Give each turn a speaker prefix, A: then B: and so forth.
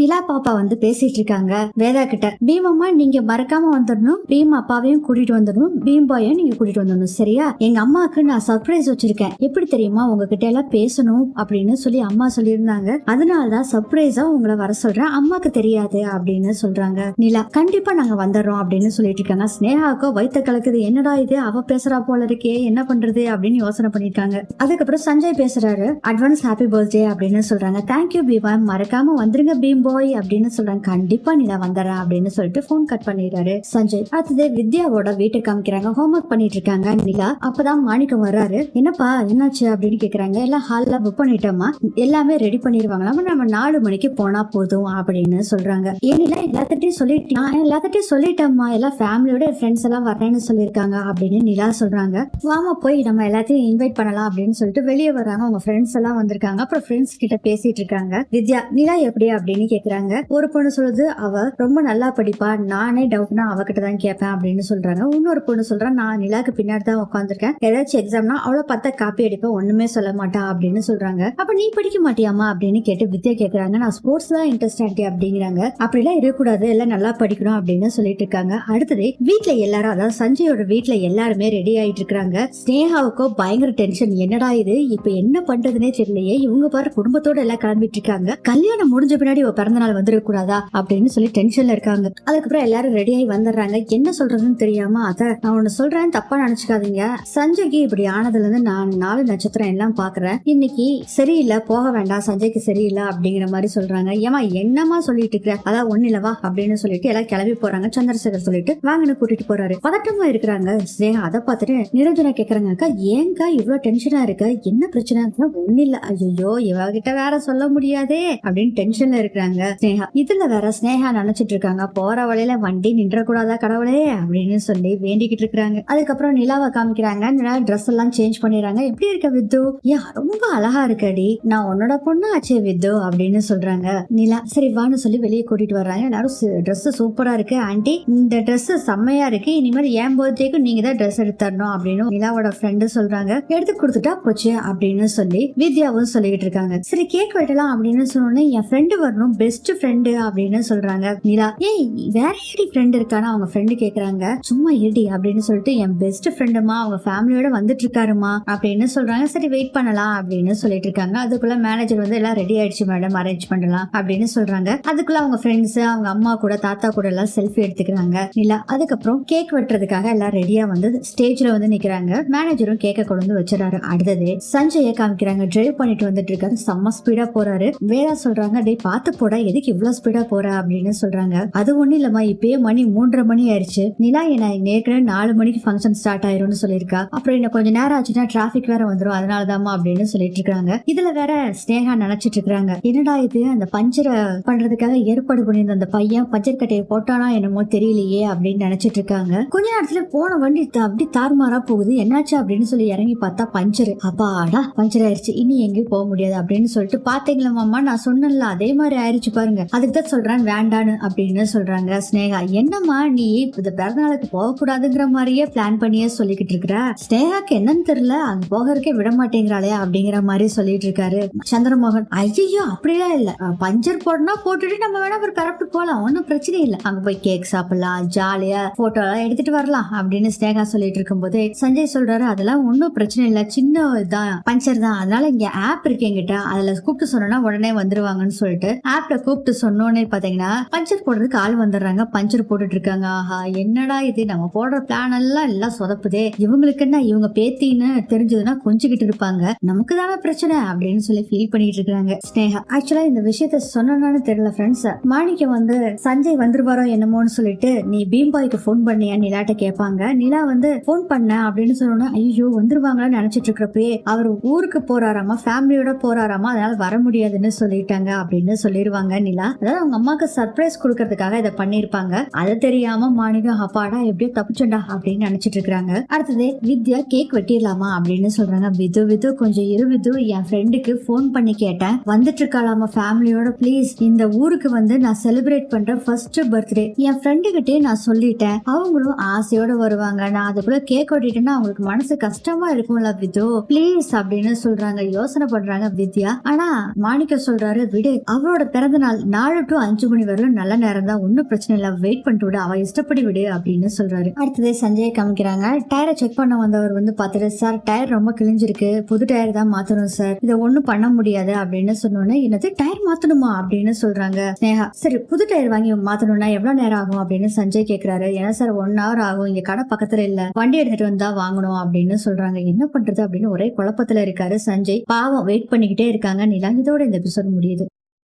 A: நிலா பாப்பா வந்து பேசிட்டு இருக்காங்க. வேதா கிட்ட பீமம்மா நீங்க மறக்காம வந்துடணும். பீம் அப்பாவையும் கூட்டிட்டு வந்துடணும். பீம் பாயும் நீங்க கூட்டிட்டு வந்துடணும் சரியா? எங்க அம்மாவுக்கு நான் சர்ப்ரைஸ் வச்சிருக்கேன். எப்படி தெரியுமா? உங்ககிட்ட எல்லாம் பேசணும் அப்படின்னு சொல்லி அம்மா சொல்லியிருந்தாங்க. அதனாலதான் சர்ப்ரைஸா உங்களை வர சொல்றேன். அம்மாக்கு தெரியாது அப்படின்னு சொல்றாங்க. நிலா கண்டிப்பா நாங்க வந்துடுறோம் அப்படின்னு சொல்லிட்டு இருக்காங்க. ஸ்னேகாக்கோ வைத்த கலக்குது. என்னடா இது? அவ பேசுறா போல இருக்கே. என்ன பண்றது? அப்படின்னு யோசனை பண்ணிருக்காங்க அதுக்கப்புறம் சஞ்சய் பேசுறாரு. அட்வான்ஸ் ஹாப்பி பர்த்டே அப்படின்னு சொல்றாங்க. Thank you Bheema. மறக்காம வந்துருங்க பீம்போ. பாய் அப்படின்னு சொல்றாங்க கண்டிப்பா நிலா வந்துடுறேன் அப்படின்னு சொல்லிட்டு போன் கட் பண்ணிடுறாரு. சஞ்சய். அடுத்தது வித்யாவோட வீட்டுக்கு காமிக்கிறாங்க. ஹோம்ஒர்க் பண்ணிட்டு இருக்காங்க. நிலா அப்பதான் மாணிக்கம் வர்றாரு. என்னப்பா என்னாச்சு அப்படின்னு கேக்குறாங்க. எல்லாம் ஹால்ல புக் பண்ணிட்டோமா? எல்லாமே ரெடி பண்ணிருவாங்களாமா நம்ம நாலு மணிக்கு போனா போதும் அப்படின்னு சொல்றாங்க. ஏனில எல்லாத்திட்டையும் சொல்லிட்டா எல்லாத்திட்டையும் சொல்லிட்டோம்மா. எல்லா ஃபேமிலியோட ஃப்ரெண்ட்ஸ் எல்லாம் வரேன்னு சொல்லியிருக்காங்க அப்படின்னு நிலா சொல்றாங்க. வாமா போய் நம்ம எல்லாத்தையும் இன்வைட் பண்ணலாம் அப்படின்னு சொல்லிட்டு வெளியே வராங்க அவங்க ஃப்ரெண்ட்ஸ் எல்லாம் வந்திருக்காங்க. அப்புறம் ஃப்ரெண்ட்ஸ் கிட்ட பேசிட்டு இருக்காங்க. வித்யா நிலா எப்படி அப்படின்னு கேக்குறாங்க. ஒரு பொண்ணு சொல்லுது அவ ரொம்ப நல்லா படிப்பா. நானே டவுட்னா அவகிட்ட தான் கேட்பேன் அப்படின்னு சொல்றாங்க. இன்னொரு பொண்ணு சொல்றா நான் நிலாக்கு பின்னாடி தான் உட்காந்துருக்கேன் ஏதாச்சும் எக்ஸாம்னா அவ்வளவு பார்த்தா காப்பி அடிப்பேன். ஒண்ணுமே சொல்ல மாட்டா அப்படின்னு சொல்றாங்க. அப்ப நீ படிக்க மாட்டியாமா அப்படின்னு கேட்டு வித்யா கேக்குறாங்க. நான் ஸ்போர்ட்ஸ் தான் இன்ட்ரெஸ்ட் ஆண்டி அப்படிங்கிறாங்க. அப்படிலாம் இருக்கக்கூடாது. எல்லாம் நல்லா படிக்கணும் அப்படின்னு சொல்லிட்டு இருக்காங்க. அடுத்தது வீட்டுல எல்லாரும் அதாவது சஞ்சயோட வீட்டுல எல்லாருமே ரெடி ஆயிட்டு இருக்காங்க. ஸ்னேகாவுக்கோ பயங்கர டென்ஷன் என்னடா இது? இப்ப என்ன பண்றதுனே தெரியலையே. இவங்க பாரு குடும்பத்தோட எல்லாம் கிளம்பிட்டு இருக்காங்க. கல்யாணம் முடிஞ்ச பின்னாடி பிறந்த நாள் வந்துடக்கூடாதா அப்படின்னு சொல்லி டென்ஷன்ல இருக்காங்க. அதுக்கப்புறம் எல்லாரும் ரெடி ஆகி வந்துடுறாங்க. என்ன சொல்றதுன்னு தெரியாம அத நான் ஒன்னு சொல்றேன் தப்பா நினைச்சுக்காதீங்க. சஞ்சய்க்கு இப்படி ஆனதுல இருந்து நான் நாலு நட்சத்திரம் எல்லாம் பாக்குறேன் இன்னைக்கு சரியில்லை போக வேண்டாம் சஞ்சய்க்கு சரியில்லை அப்படிங்கிற மாதிரி சொல்றாங்க. ஏமா என்னமா சொல்லிட்டு இருக்கிற அதான் ஒண்ணு இல்லவா அப்படின்னு சொல்லிட்டு எல்லாம் கிளம்பி போறாங்க. சந்திரசேகர் சொல்லிட்டு வாங்கன்னு கூட்டிட்டு போறாரு. பதட்டமா இருக்கிறாங்க. ஸ்னேகா அதை பார்த்துட்டு நிரஞ்சனா கேக்குறாங்க அக்கா ஏங்கா இவ்வளவு டென்ஷனா இருக்க? என்ன பிரச்சனை ஒண்ணு இல்ல. ஐயோ இவகிட்ட வேற சொல்ல முடியாதே அப்படின்னு டென்ஷன்ல இருக்கிறாங்க. ஸ்னேகா இதுல வேற ஸ்னேகா நினைச்சிட்டு இருக்காங்க போற வழியில வண்டி நின்ற கூடாதா கடவுளே? அப்படின்னு சொல்லி வேண்டிக்கிட்டு இருக்காங்க அதுக்கப்புறம் நிலாவை காமிக்கிறாங்க. நிலா ட்ரெஸ் எல்லாம் சேஞ்ச் பண்ணிடுறாங்க. எப்படி இருக்க வித்து? ஏன் ரொம்ப அழகா இருக்கடி. நான் உன்னோட பொண்ணு ஆச்சே வித்து அப்படின்னு சொல்றாங்க. நிலா சரி வான்னு சொல்லி வெளியே கூட்டிட்டு வர்றாங்க. எல்லாரும் ட்ரெஸ் சூப்பரா இருக்கு. ஆண்டி இந்த ட்ரெஸ் செம்மையா இருக்கு. இனிமேல் ஏன் பர்த்டேக்கு நீங்க தான் ட்ரெஸ் எடுத்து தரணும் அப்படின்னு நிலாவோட ஃப்ரெண்டு சொல்றாங்க. எடுத்து கொடுத்துட்டா போச்சு அப்படின்னு சொல்லி வித்யாவும் சொல்லிக்கிட்டு இருக்காங்க. சரி கேக் வெட்டலாம் அப்படின்னு சொன்னோன்னே என் ஃப்ரெண்டு வரணும் பெஸ்ட் பெஸ்ட் ஃப்ரெண்டு அப்படின்னு சொல்றாங்க. நிலா ஏய் வேற யாரி ஃப்ரெண்ட் இருக்கானா அவங்க ஃப்ரெண்டு கேக்குறாங்க? சும்மா இருடி அப்படின்னு சொல்லிட்டு என் பெஸ்ட் ஃப்ரெண்டுமா அவங்க ஃபேமிலியோட வந்துட்டு இருக்காருமா? அப்படின்னு சொல்றாங்க. சரி வெயிட் பண்ணலாம் அப்படின்னு சொல்லிட்டு இருக்காங்க. அதுக்குள்ள மேனேஜர் வந்து எல்லாம் ரெடி ஆயிடுச்சு மேடம் அரேஞ்ச் பண்ணலாம் அப்படின்னு சொல்றாங்க. அதுக்குள்ள அவங்க ஃப்ரெண்ட்ஸ் அவங்க அம்மா கூட தாத்தா கூட எல்லாம் செல்ஃபி எடுத்துக்கிறாங்க. நிலா அதுக்கப்புறம் கேக் வெட்டுறதுக்காக எல்லாம் ரெடியா வந்து ஸ்டேஜ்ல வந்து நிக்கிறாங்க. மேனேஜரும் கேக்க கொண்டு வந்து வச்சிடறாரு. அடுத்தது சஞ்சய காமிக்கிறாங்க. டிரைவ் பண்ணிட்டு வந்துட்டு இருக்காரு. செம்ம ஸ்பீடா போறாரு. வேற சொல்றாங்க டேய் பார்த்து போ எதுக்கு இவ்வளவு ஸ்பீடா போற அப்படின்னு சொல்றாங்க. அது ஒண்ணும் இல்லம்மா இப்பயே மணி மூன்றரை மணி ஆயிடுச்சு. நிலா என்ன ஏற்கனவே நாலு மணிக்கு ஃபங்க்ஷன் ஸ்டார்ட் ஆயிரும்னு சொல்லியிருக்கா. அப்புறம் என்ன கொஞ்ச நேரம் ஆச்சுன்னா டிராபிக் வேற வந்துடும் அதனாலதாம்மா அப்படின்னு சொல்லிட்டு இருக்காங்க இதுல வேற ஸ்னேகா நினைச்சிட்டு இருக்காங்க என்னடா இது அந்த பஞ்சரை பண்றதுக்காக ஏற்பாடு பண்ணியிருந்த அந்த பையன் பஞ்சர் கட்டையை போட்டானா என்னமோ தெரியலையே அப்படின்னு நினைச்சிட்டு இருக்காங்க கொஞ்ச நேரத்துல போன வண்டி அப்படி தாறுமாறா போகுது. என்னாச்சு அப்படின்னு சொல்லி இறங்கி பார்த்தா பஞ்சர். அப்பாடா பஞ்சர் ஆயிடுச்சு இனி எங்கேயும் போக முடியாது அப்படின்னு சொல்லிட்டு பாத்தீங்களா மாமா நான் சொன்னேன்ல அதே மாதிரி ஆயிருச்சு பாருங்க. அதுக்கு தான் சொல்றேன் வேண்டான்னு அப்படின்னு சொல்றாங்க. ஸ்னேகா என்னம்மா நீ இந்த பிறந்தநாளுக்கு போக கூடாதுங்கிற மாதிரியே பிளான் பண்ணியே சொல்லிக்கிட்டு இருக்கிற? ஸ்னேகாக்கு என்னன்னு தெரியல அங்க போகிறதுக்கே விட மாட்டேங்கிறாளே அப்படிங்கிற மாதிரி சொல்லிட்டு இருக்காரு சந்திரமோகன். ஐயோ அப்படிலாம் இல்ல. பஞ்சர் போடனா போட்டுட்டு நம்ம வேணா ஒரு கரப்ட் போலாம் ஒன்னும் பிரச்சனை இல்ல. அங்க போய் கேக் சாப்பிடலாம் ஜாலியா போட்டோ எல்லாம் எடுத்துட்டு வரலாம் அப்படின்னு ஸ்னேகா சொல்லிட்டு இருக்கும்போது சஞ்சய் சொல்றாரு அதெல்லாம் ஒன்னும் பிரச்சனை இல்ல. சின்ன இதான் பஞ்சர் தான். அதனால இங்க ஆப் இருக்கு என்கிட்ட. அதுல கூப்பிட்டு சொன்னா உடனே வந்துருவாங்கன்னு சொல்லிட்டு ஆப் ஆப்ல கூப்பிட்டு சொன்னோன்னே பாத்தீங்கன்னா பஞ்சர் போடுறதுக்கு ஆள் வந்துடுறாங்க. பஞ்சர் போட்டுட்டு இருக்காங்க. ஆஹா என்னடா இது? நம்ம போடுற பிளான் எல்லாம் எல்லாம் சொதப்புதே. இவங்களுக்கு என்ன இவங்க பேத்தின்னு தெரிஞ்சதுன்னா கொஞ்சிக்கிட்டு இருப்பாங்க. நமக்கு தானே பிரச்சனை அப்படின்னு சொல்லி ஃபீல் பண்ணிட்டு இருக்காங்க ஸ்னேகா ஆக்சுவலா இந்த விஷயத்த சொன்னான்னு தெரியல ஃப்ரெண்ட்ஸ் மாணிக்க வந்து சஞ்சய் வந்துருவாரோ என்னமோன்னு சொல்லிட்டு நீ பீம்பாய்க்கு ஃபோன் பண்ணியா? நிலாட்ட கேட்பாங்க. நிலா வந்து ஃபோன் பண்ண அப்படின்னு சொன்னோன்னா ஐயோ வந்துருவாங்களான்னு நினைச்சிட்டு இருக்கிறப்பயே அவர் ஊருக்கு போறாராமா? ஃபேமிலியோட போறாராமா? அதனால வர முடியாதுன்னு சொல்லிட்டாங்க அப்படின்னு சொல்லிடுவாங்க நிலா. அதாவது அவங்க அம்மாக்கு சர்ப்ரைஸ் கொடுக்கறதுக்காக இதை பண்ணிருப்பாங்க அது தெரியாம மாணிக்கம் அப்பாடா எப்படியோ தப்பிச்சண்டா அப்படின்னு நினைச்சிட்டு இருக்காங்க அடுத்தது வித்யா கேக் வெட்டிடலாமா? அப்படின்னு சொல்றாங்க. விது விது கொஞ்சம் இரு விது. என் ஃப்ரெண்டுக்கு ஃபோன் பண்ணி கேட்டேன். வந்துட்டு இருக்காளாமா ஃபேமிலியோட ப்ளீஸ் இந்த ஊருக்கு வந்து நான் செலிப்ரேட் பண்ற ஃபர்ஸ்ட் பர்த்டே என் ஃப்ரெண்டு கிட்டே நான் சொல்லிட்டேன். அவங்களும் ஆசையோட வருவாங்க. நான் அதுக்குள்ள கேக் வெட்டிட்டேன்னா அவங்களுக்கு மனசு கஷ்டமா இருக்கும்ல விது. ப்ளீஸ் அப்படின்னு சொல்றாங்க. யோசனை பண்றாங்க வித்யா. ஆனா மாணிக்க சொல்றாரு விடு அவரோட பிறந்த பிறந்த நாள் நாலு டு அஞ்சு மணி வரலும் நல்ல நேரம் தான். ஒன்னும் பிரச்சனை இல்லை. வெயிட் பண்ணிட்டு விடு. அவ இஷ்டப்படி விடு அப்படின்னு சொல்றாரு. அடுத்தது சஞ்சய் காமிக்கிறாங்க. டயரை செக் பண்ண வந்தவர் வந்து பார்த்துட்டு சார் டயர் ரொம்ப கிழிஞ்சிருக்கு. புது டயர் தான் மாத்தணும் சார் இதை ஒன்றும் பண்ண முடியாது. அப்படின்னு சொன்னோன்னே என்னது டயர் மாத்தணுமா? அப்படின்னு சொல்றாங்க ஸ்னேகா. சரி புது டயர் வாங்கி மாத்தணும்னா எவ்வளவு நேரம் ஆகும்? அப்படின்னு சஞ்சய் கேக்குறாரு. ஏன்னா சார் ஒன் ஹவர் ஆகும். இங்க கடை பக்கத்துல இல்ல. வண்டி எடுத்துட்டு வந்தா வாங்கணும். அப்படின்னு சொல்றாங்க. என்ன பண்றது? அப்படின்னு ஒரே குழப்பத்துல இருக்காரு சஞ்சய். பாவம் வெயிட் பண்ணிக்கிட்டே இருக்காங்க. நிலா இதோட இந்த எபிசோட் முடியுது.